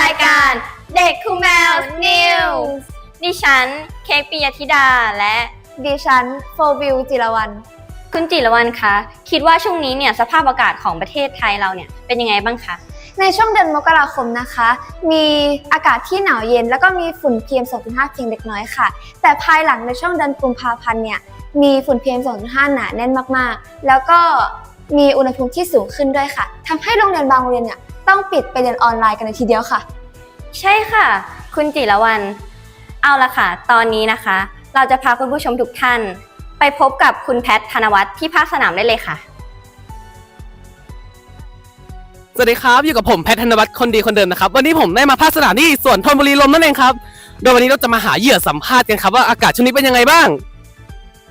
รายการเด็กคูแมวนิวดิฉันเค้กปิยธิดาและดิฉันโฟวิวจิรวันคุณจิรวรรณคะคิดว่าช่วงนี้เนี่ยสภาพอากาศของประเทศไทยเราเนี่ยเป็นยังไงบ้างคะในช่วงเดือนมกราคมนะคะ มีอากาศที่หนาวเย็น แล้วก็มีฝุ่น PM 2.5เพียงเล็กน้อยค่ะ แต่ภายหลังในช่วงเดือนกุมภาพันธ์เนี่ยมีฝุ่น PM 2.5หนาแน่นมากๆ แล้วก็มีอุณหภูมิที่สูงขึ้นด้วยค่ะทำให้โรงเรียนบางโรงเรียนเนี่ย ต้องปิดไปเรียนออนไลน์กันเลยทีเดียวค่ะ ใช่ค่ะ คุณจิรวรรณเอาละค่ะ ตอนนี้นะคะ เราจะพาคุณผู้ชมทุกท่าน ไปพบกับคุณแพทธนวัฒน์ที่ภาคสนามได้เลยค่ะ สวัสดีครับ อยู่กับผมแพทย์ธนวัฒน์คนดีคนเดิมนะครับ วันนี้ผมได้มาภาคสนามที่สวนธนบุรีลมนั่นเองครับ โดยวันนี้เราจะมาหาเหยื่อสัมภาษณ์กันครับว่าอากาศช่วงนี้เป็นยังไงบ้าง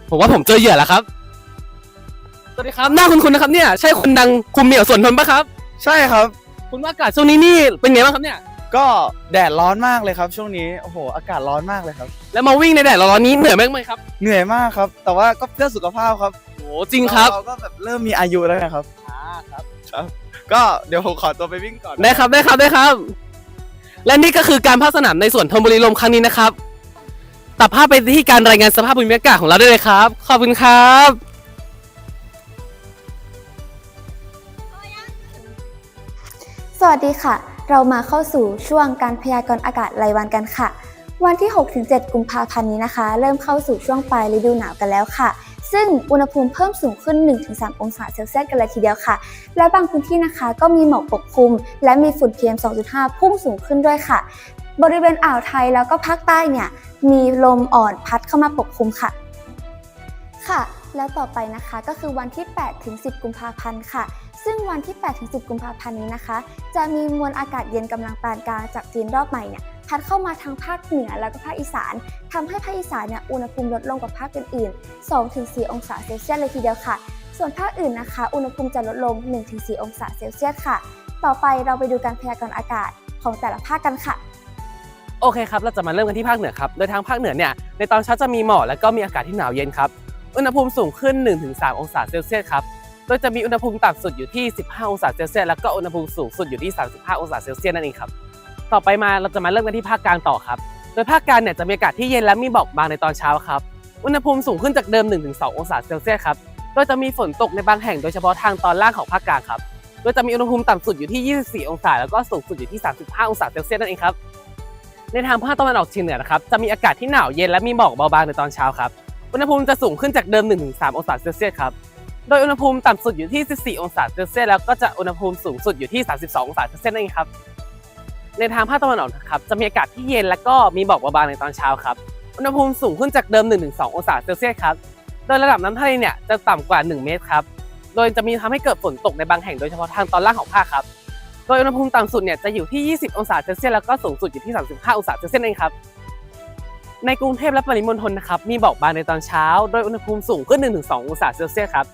ผมว่าผมเจอเหยื่อแล้วครับ สวัสดีครับ หน้าคุณคุณนะครับเนี่ย ใช่คนดังคุมเหมี่ยวสวนทนปะครับ ใช่ครับ คุณว่าอากาศช่วงนี้นี่เป็นไงบ้างครับเนี่ย ก็แดดร้อนมากเลยครับ ช่วงนี้โอ้โหอากาศร้อนมากเลยครับ แล้วมาวิ่งในแดดร้อนๆนี้เหนื่อยไหมครับเหนื่อยมากครับ แต่ว่าก็เพื่อสุขภาพครับโอ้จริงครับเราก็แบบเริ่มมีอายุแล้วนะครับอ่าครับครับ ก็เดี๋ยวผมขอตัวไปวิ่งก่อนได้ครับได้ครับได้ครับ และนี่ก็คือการภาคสนามในสวนธนบุรีลมครั้งนี้นะครับ ตัดภาพไปที่การรายงานสภาพภูมิอากาศของเราได้เลยครับ ขอบคุณครับ วัสดีค่ะ เรามาเข้าสู่ช่วงการพยากรณ์อากาศรายวันกันค่ะ วันที่ 6-7 กุมภาพันธ์นี้นะคะ เริ่มเข้าสู่ช่วงปลายฤดูหนาวกันแล้วค่ะ ซึ่งอุณหภูมิเพิ่มสูงขึ้น 1-3 องศาเซลเซียสกันเลยทีเดียวค่ะ และบางพื้นที่นะคะก็มีหมอกปกคลุม และมีฝุ่น PM 2.5 พุ่งสูงขึ้นด้วยค่ะ บริเวณอ่าวไทยแล้วก็ภาคใต้เนี่ยมีลมอ่อนพัดเข้ามาปกคลุมค่ะ ค่ะ แล้วต่อไปนะคะก็คือวันที่ 8-10 กุมภาพันธ์ค่ะ ซึ่งวันที่8ถึง10 กุมภาพันธ์นี้นะคะ จะมีมวลอากาศเย็นกำลังปานกลางจากจีนรอบใหม่เนี่ยพัดเข้ามาทางภาคเหนือแล้วก็ภาคอีสานทำให้ภาคอีสานเนี่ยอุณหภูมิลดลงกว่าภาคอื่นๆ 2-4 องศาเซลเซียสเลยทีเดียวค่ะ ส่วนภาคอื่นนะคะ อุณหภูมิจะลดลง 1-4 องศาเซลเซียสค่ะ ต่อไปเราไปดูการพยากรณ์อากาศของแต่ละภาคกันค่ะโอเคครับ เราจะมาเริ่มกันที่ภาคเหนือครับ โดยทางภาคเหนือเนี่ย ในตอนเช้าจะมีหมอกและก็มีอากาศที่หนาวเย็นครับ อุณหภูมิสูงขึ้น 1-3 องศาเซลเซียสครับ โดยจะมีอุณหภูมิต่ำสุดอยู่ที่ 15 องศาเซลเซียส แล้วก็อุณหภูมิสูงสุดอยู่ที่ 35 องศาเซลเซียสนั่นเองครับ ต่อไปมาเราจะมาเริ่มกันที่ภาคกลางต่อครับ โดยภาคกลางเนี่ยจะมีอากาศที่เย็นและมีหมอกบางในตอนเช้าครับ อุณหภูมิสูงขึ้นจากเดิม 1-2 องศาเซลเซียสครับ โดยจะมีฝนตกในบางแห่งโดยเฉพาะทางตอนล่างของภาคกลางครับ โดยจะมีอุณหภูมิต่ำสุดอยู่ที่ 24 องศา แล้วก็สูงสุดอยู่ที่ 35 องศาเซลเซียสนั่นเองครับ ในทางภาคตะวันออกเฉียงเหนือนะครับ จะมีอากาศที่หนาวเย็นและมีหมอกเบาบางในตอนเช้าครับ อุณหภูมิจะสูงขึ้นจากเดิม 1-3 องศาเซลเซียสครับ โดยอุณหภูมิต่ำสุดอยู่ที่ 14 องศาเซลเซียสแล้วก็จะอุณหภูมิสูงสุดอยู่ที่ 32 องศาเซลเซียสนั่นเองครับ ในทางภาคตะวันออกนะครับจะมีอากาศที่เย็นและก็มีหมอกบาบางในตอนเช้าครับ อุณหภูมิสูงขึ้นจากเดิม 1-2 องศาเซลเซียสครับ โดยระดับน้ำทะเลเนี่ยจะต่ำกว่า 1 เมตรครับ โดยจะมีทำให้เกิดฝนตกในบางแห่งโดยเฉพาะทางตอนล่างของภาคครับ โดยอุณหภูมิต่ำสุดเนี่ยจะอยู่ที่ 20 องศาเซลเซียสแล้วก็สูงสุดอยู่ที่ 35 องศาเซลเซียสนั่นเองครับในกรุงเทพและปริมณฑลนะครับมีหมอกบางในตอนเช้า โดยอุณหภูมิสูงขึ้น 1-2 องศาเซลเซียสครับ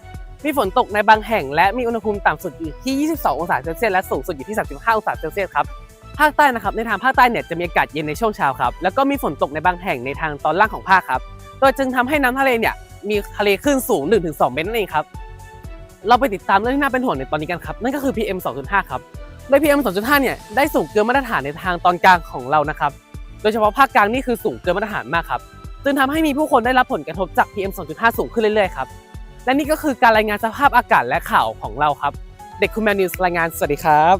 มีฝนตกในบางแห่งและมีอุณหภูมิต่ำสุดอยู่ที่ 22 องศาเซลเซียสและสูงสุดอยู่ที่ 35 องศาเซลเซียสครับภาคใต้นะครับในทางภาคใต้เนี่ยจะมีอากาศเย็นในช่วงเช้าครับแล้วก็มีฝนตกในบางแห่งในทางตอนล่างของภาคครับโดยจึงทำให้น้ำทะเลเนี่ยมีทะเลคลื่นสูง 1-2 เมตรนั่นเองครับเราไปติดตามเรื่องที่น่าเป็นห่วงในตอนนี้กันครับนั่นก็คือ PM 2.5 ครับโดย PM 2.5 เนี่ยได้สูงเกินมาตรฐานในทางตอนกลางของเรานะครับโดยเฉพาะภาคกลางนี่คือสูงเกินมาตรฐานมากครับจึงทำให้มีผู้คนได้รับผลกระทบจาก PM 2.5 สูงขึ้นเรื่อยๆครับ และนี่ก็คือการรายงานสภาพอากาศและข่าวของเราครับ เด็กคุณแมนนิวส์รายงานสวัสดีครับ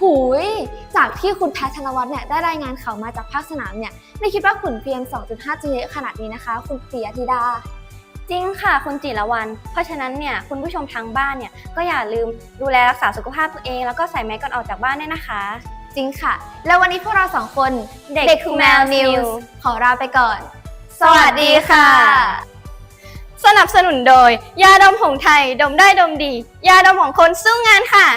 หูย จากที่คุณแพทย์ธนวัฒน์เนี่ยได้รายงานข่าวมาจากภาคสนามเนี่ยไม่คิดว่าฝุ่น PM 2.5 จะเยอะขนาดนี้นะคะ คุณปิยธิดา จริงค่ะคุณจิรวรรณเพราะฉะนั้นเนี่ยคุณผู้ชมทางบ้านเนี่ยก็อย่าลืมดูแลรักษาสุขภาพตัวเอง แล้วก็ใส่แมสก่อนออกจากบ้านด้วยนะคะ จริงค่ะ แล้ววันนี้พวกเราสองคน เด็กเด็กคูแมว Kumel นิว News ส์ขอลาไปก่อน สวัสดีค่ะ สนับสนุนโดย ยาดมผงไทย ดมได้ดมดี ยาดมของคนสู้งานค่ะ